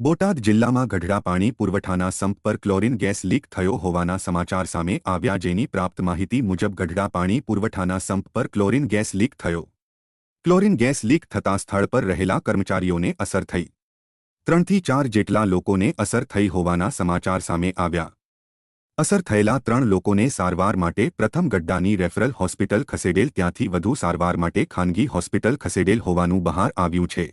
બોટાદ જિલ્લામાં ગઢડા પાણી પુરવઠાના સંપ પર ક્લોરીન ગેસ લીક થયો હોવાના સમાચાર સામે આવ્યા જેની પ્રાપ્ત માહિતી મુજબ ગઢડા પાણી પુરવઠાના સંપ પર ક્લોરીન ગેસ લીક થયો. ક્લોરીન ગેસ લીક થતાં સ્થળ પર રહેલા કર્મચારીઓને અસર થઈ. ત્રણથી ચાર જેટલા લોકોને અસર થઈ હોવાના સમાચાર સામે આવ્યા. અસર થયેલા ત્રણ લોકોને સારવાર માટે પ્રથમ ગઢડાની રેફરલ હોસ્પિટલ ખસેડેલ, ત્યાંથી વધુ સારવાર માટે ખાનગી હોસ્પિટલ ખસેડેલ હોવાનું બહાર આવ્યું છે.